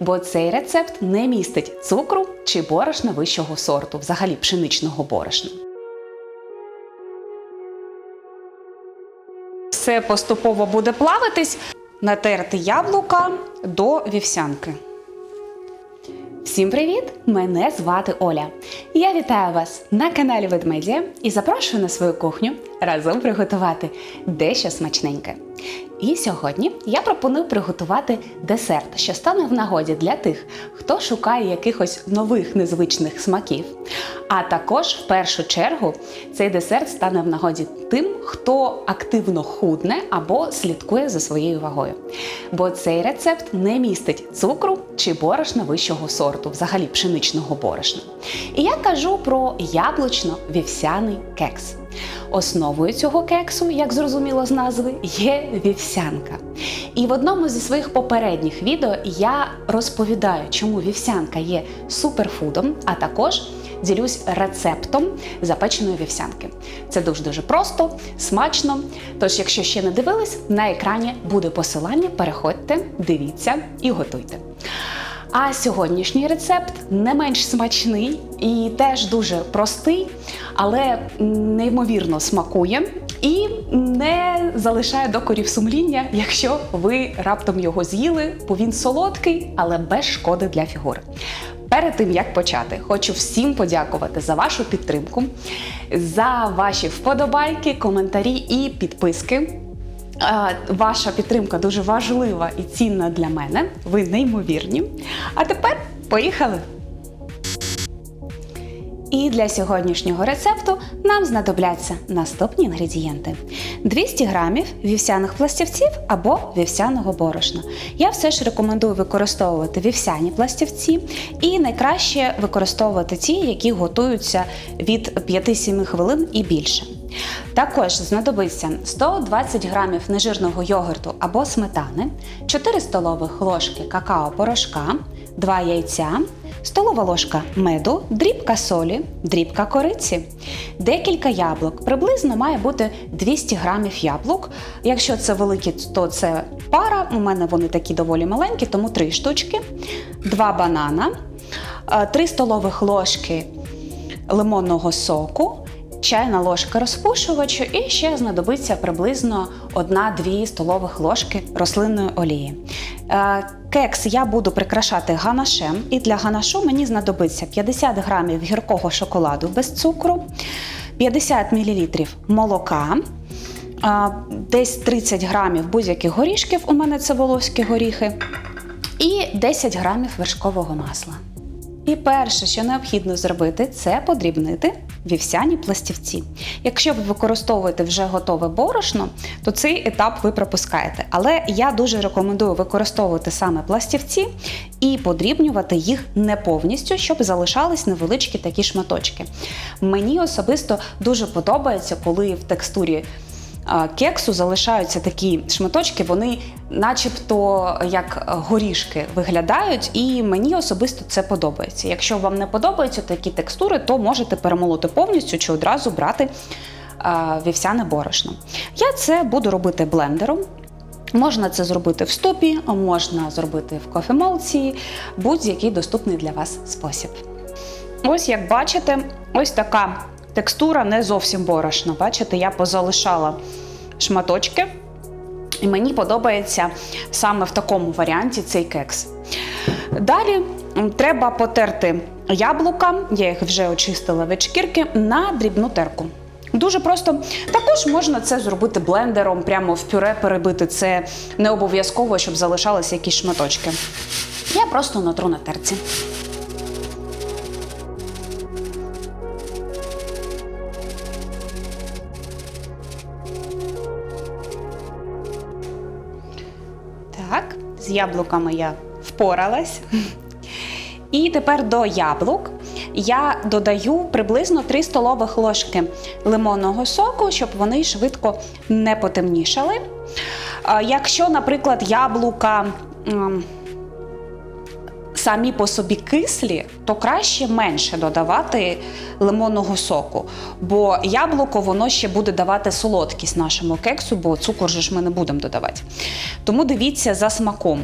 бо цей рецепт не містить цукру чи борошна вищого сорту, взагалі пшеничного борошна. Все поступово буде плавитись, натерти яблука до вівсянки. Всім привіт! Мене звати Оля. Я вітаю вас на каналі Ведмедія і запрошую на свою кухню разом приготувати дещо смачненьке. І сьогодні я пропоную приготувати десерт, що стане в нагоді для тих, хто шукає якихось нових незвичних смаків. А також, в першу чергу, цей десерт стане в нагоді тим, хто активно худне або слідкує за своєю вагою. Бо цей рецепт не містить цукру чи борошна вищого сорту, взагалі пшеничного борошна. І я кажу про яблучно-вівсяний кекс. Основою цього кексу, як зрозуміло з назви, є вівсянка. І в одному зі своїх попередніх відео я розповідаю, чому вівсянка є суперфудом, а також ділюсь рецептом запеченої вівсянки. Це дуже-дуже просто, смачно. Тож, якщо ще не дивились, на екрані буде посилання. Переходьте, дивіться і готуйте. А сьогоднішній рецепт не менш смачний і теж дуже простий, але неймовірно смакує і не залишає докорів сумління, якщо ви раптом його з'їли, бо він солодкий, але без шкоди для фігури. Перед тим як почати, хочу всім подякувати за вашу підтримку, за ваші вподобайки, коментарі і підписки. Е, Ваша підтримка дуже важлива і цінна для мене. Ви неймовірні. А тепер поїхали! І для сьогоднішнього рецепту нам знадобляться наступні інгредієнти: 200 грамів вівсяних пластівців або вівсяного борошна. Я все ж рекомендую використовувати вівсяні пластівці, і найкраще використовувати ті, які готуються від 5-7 хвилин і більше. Також знадобиться 120 грамів нежирного йогурту або сметани, 4 столових ложки какао-порошка, 2 яйця, столова ложка меду, дрібка солі, дрібка кориці, декілька яблук. Приблизно має бути 200 грамів яблук. Якщо це великі, то це пара. У мене вони такі доволі маленькі, тому 3 штучки, 2 банана, 3 столових ложки лимонного соку. Чайна ложка розпушувачу і ще знадобиться приблизно 1-2 столових ложки рослинної олії. Е, Кекс я буду прикрашати ганашем, і для ганашу мені знадобиться 50 грамів гіркого шоколаду без цукру, 50 мл молока, е, десь 30 грамів будь-яких горішків, у мене це волоські горіхи, і 10 грамів вершкового масла. І перше, що необхідно зробити, це подрібнити вівсяні пластівці. Якщо ви використовуєте вже готове борошно, то цей етап ви пропускаєте. Але я дуже рекомендую використовувати саме пластівці і подрібнювати їх не повністю, щоб залишались невеличкі такі шматочки. Мені особисто дуже подобається, коли в текстурі кексу залишаються такі шматочки, вони начебто як горішки виглядають, і мені особисто це подобається. Якщо вам не подобаються такі текстури, то можете перемолоти повністю чи одразу брати вівсяне борошно. Я це буду робити блендером. Можна це зробити в стопі, можна зробити в кофемолці, будь-який доступний для вас спосіб. Ось як бачите, ось така Текстура не зовсім борошна. Бачите, я позалишала шматочки, і мені подобається саме в такому варіанті цей кекс. Далі треба потерти яблука, я їх вже очистила від шкірки, на дрібну терку. Дуже просто також можна це зробити блендером, прямо в пюре перебити. Це не обов'язково, щоб залишалися якісь шматочки. Я просто натру на терці. З яблуками я впоралась. І тепер до яблук я додаю приблизно 3 столових ложки лимонного соку, щоб вони швидко не потемнішали. Якщо, наприклад, яблука самі по собі кислі, то краще менше додавати лимонного соку. Бо яблуко воно ще буде давати солодкість нашому кексу, бо цукор же ж ми не будемо додавати. Тому дивіться за смаком.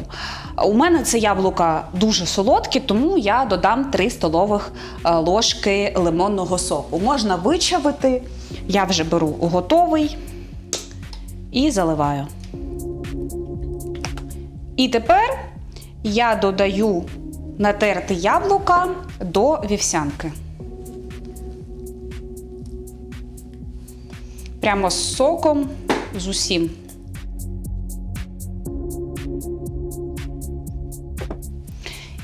У мене це яблука дуже солодкі, тому я додам 3 столових е, ложки лимонного соку. Можна вичавити, я вже беру готовий і заливаю. І тепер я додаю натерти яблука до вівсянки. Прямо з соком, з усім.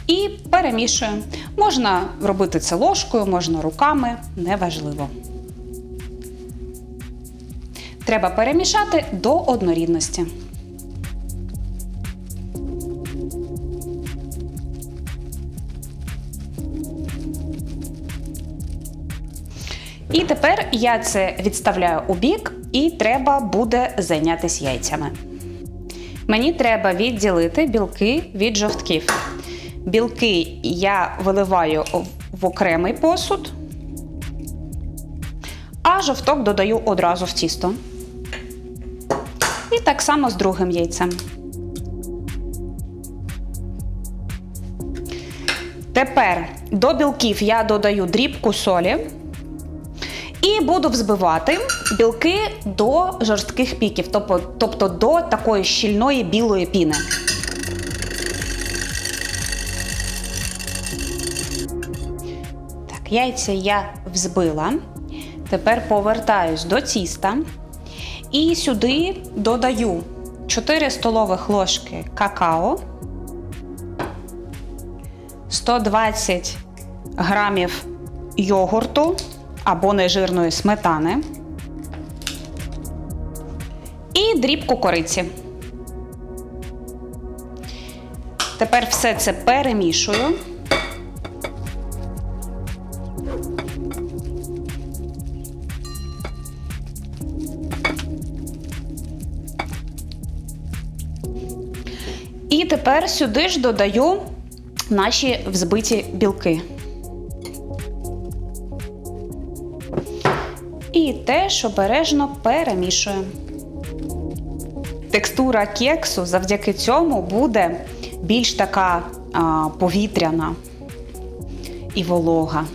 І перемішуємо. Можна робити це ложкою, можна руками, неважливо. Треба перемішати до однорідності. І тепер я це відставляю у бік, і треба буде зайнятися яйцями. Мені треба відділити білки від жовтків. Білки я виливаю в окремий посуд, а жовток додаю одразу в тісто. І так само з другим яйцем. Тепер до білків я додаю дрібку солі. І буду взбивати білки до жорстких піків, тобто, до такої щільної білої піни. Так, яйця я взбила. Тепер повертаюсь до тіста. І сюди додаю 4 столових ложки какао, 120 грамів йогурту або нежирної сметани і дрібку кориці. Тепер все це перемішую. І тепер сюди ж додаю наші взбиті білки. Теж обережно перемішуємо. Текстура кексу завдяки цьому буде більш така а, повітряна і волога.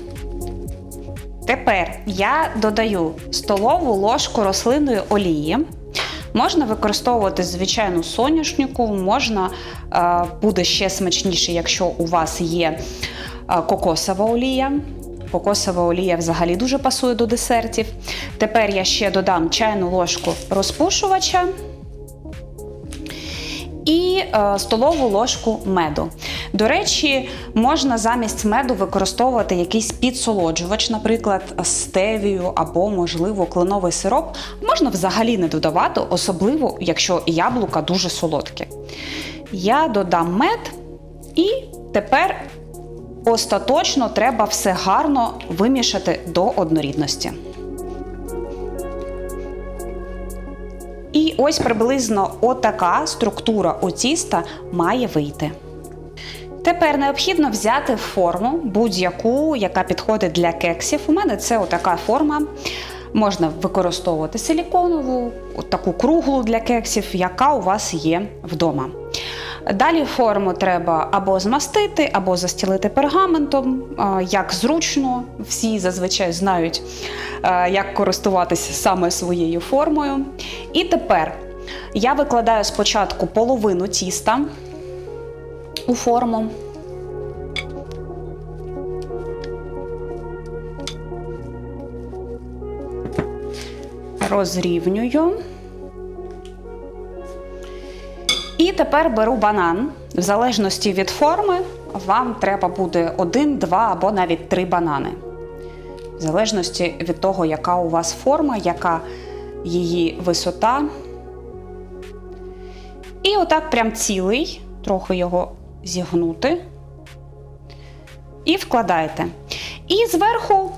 Тепер я додаю столову ложку рослинної олії. Можна використовувати звичайну соняшнику, можна буде ще смачніше, якщо у вас є кокосова олія. Кокосова олія взагалі дуже пасує до десертів. Тепер я ще додам чайну ложку розпушувача і е, столову ложку меду. До речі, можна замість меду використовувати якийсь підсолоджувач, наприклад, стевію або, можливо, кленовий сироп. Можна взагалі не додавати, особливо, якщо яблука дуже солодкі. Я додам мед і тепер остаточно треба все гарно вимішати до однорідності. І ось приблизно отака структура у тіста має вийти. Тепер необхідно взяти форму будь-яку, яка підходить для кексів. У мене це отака форма. Можна використовувати силіконову, таку круглу для кексів, яка у вас є вдома. Далі форму треба або змастити, або застілити пергаментом, як зручно. Всі зазвичай знають, як користуватися саме своєю формою. І тепер я викладаю спочатку половину тіста у форму. Розрівнюю. І тепер беру банан. В залежності від форми, вам треба буде один, два або навіть три банани. В залежності від того, яка у вас форма, яка її висота. І отак прям цілий, трохи його зігнути. І вкладаєте. І зверху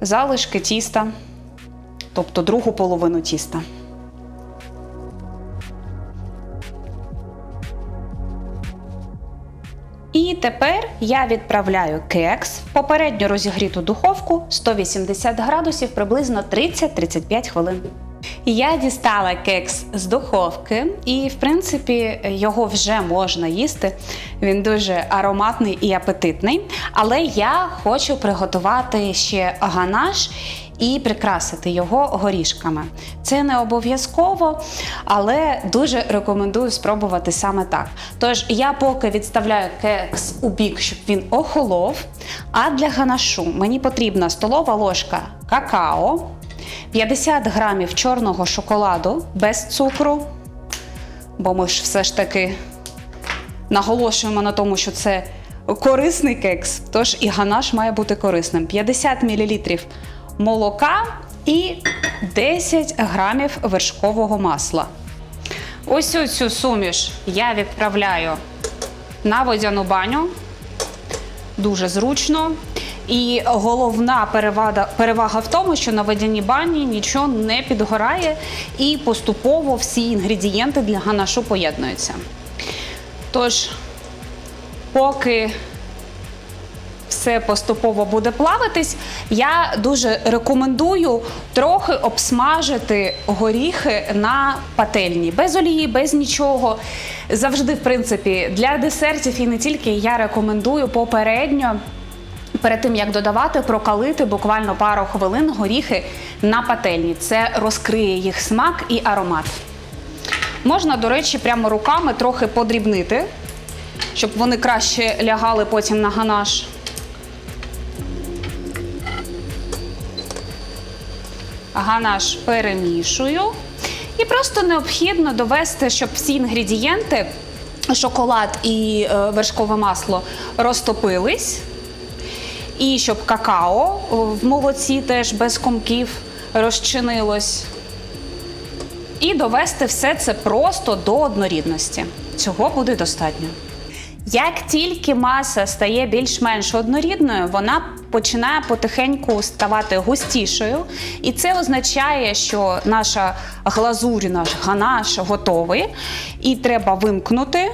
залишки тіста, тобто другу половину тіста. Тепер я відправляю кекс в попередньо розігріту духовку 180 градусів приблизно 30-35 хвилин. Я дістала кекс з духовки, і, в принципі, його вже можна їсти. Він дуже ароматний і апетитний. Але я хочу приготувати ще ганаш і прикрасити його горішками. Це не обов'язково, але дуже рекомендую спробувати саме так. Тож я поки відставляю кекс у бік, щоб він охолов. А для ганашу мені потрібна столова ложка какао. 50 грамів чорного шоколаду без цукру, бо ми ж все ж таки наголошуємо на тому, що це корисний кекс, тож і ганаш має бути корисним. 50 мл молока і 10 грамів вершкового масла. Ось цю суміш я відправляю на водяну баню. Дуже зручно. І головна перевага, перевага в тому, що на водяній бані нічого не підгорає і поступово всі інгредієнти для ганашу поєднуються. Тож, поки все поступово буде плавитись, я дуже рекомендую трохи обсмажити горіхи на пательні, без олії, без нічого. Завжди, в принципі, для десертів і не тільки я рекомендую попередньо. Перед тим як додавати, прокалити буквально пару хвилин горіхи на пательні. Це розкриє їх смак і аромат. Можна, до речі, прямо руками трохи подрібнити, щоб вони краще лягали потім на ганаш. Ганаш перемішую. І просто необхідно довести, щоб всі інгредієнти, шоколад і е, вершкове масло розтопились. І щоб какао в молоці теж без комків розчинилось. І довести все це просто до однорідності. Цього буде достатньо. Як тільки маса стає більш-менш однорідною, вона починає потихеньку ставати густішою. І це означає, що наша глазурь, наш ганаш готовий. І треба вимкнути.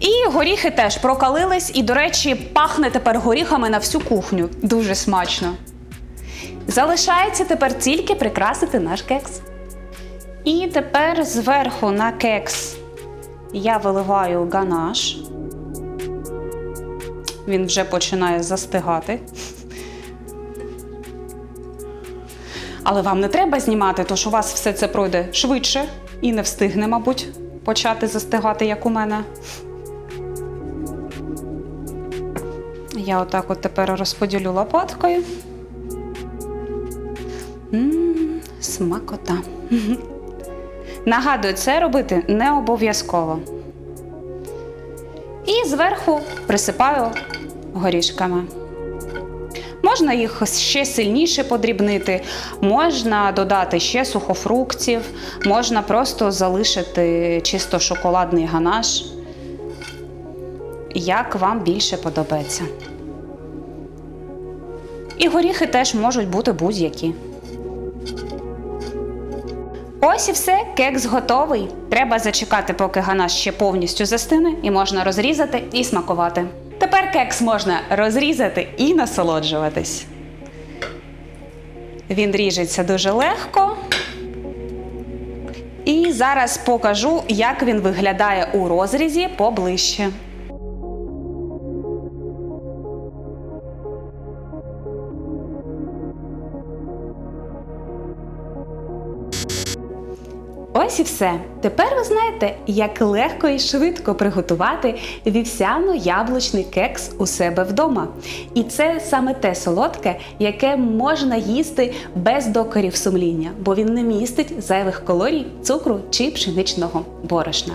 І горіхи теж прокалились, і, до речі, пахне тепер горіхами на всю кухню. Дуже смачно. Залишається тепер тільки прикрасити наш кекс. І тепер зверху на кекс я виливаю ганаш. Він вже починає застигати. Але вам не треба знімати, тож у вас все це пройде швидше і не встигне, мабуть, почати застигати, як у мене. Я отак от тепер розподілю лопаткою. Ммм, смакота. Нагадую, це робити не обов'язково. І зверху присипаю горішками. Можна їх ще сильніше подрібнити, можна додати ще сухофруктів, можна просто залишити чисто шоколадний ганаш як вам більше подобається. І горіхи теж можуть бути будь-які. Ось і все, кекс готовий. Треба зачекати, поки ганаш ще повністю застине, і можна розрізати і смакувати. Тепер кекс можна розрізати і насолоджуватись. Він ріжеться дуже легко. І зараз покажу, як він виглядає у розрізі поближче. Ось і все. Тепер ви знаєте, як легко і швидко приготувати вівсяно-яблучний кекс у себе вдома. І це саме те солодке, яке можна їсти без докорів сумління, бо він не містить зайвих калорій, цукру чи пшеничного борошна.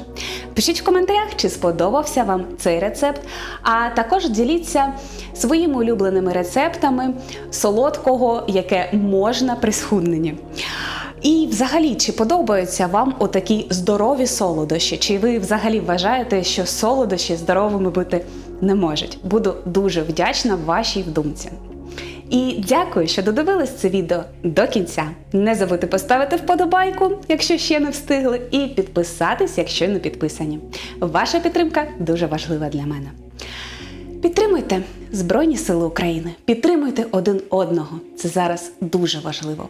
Пишіть в коментарях, чи сподобався вам цей рецепт, а також діліться своїми улюбленими рецептами солодкого, яке можна при схудненні. І, взагалі, чи подобаються вам отакі здорові солодощі? Чи ви взагалі вважаєте, що солодощі здоровими бути не можуть? Буду дуже вдячна вашій думці. І дякую, що додивились це відео до кінця. Не забудьте поставити вподобайку, якщо ще не встигли, і підписатись, якщо не підписані. Ваша підтримка дуже важлива для мене. Підтримуйте Збройні Сили України, підтримуйте один одного. Це зараз дуже важливо.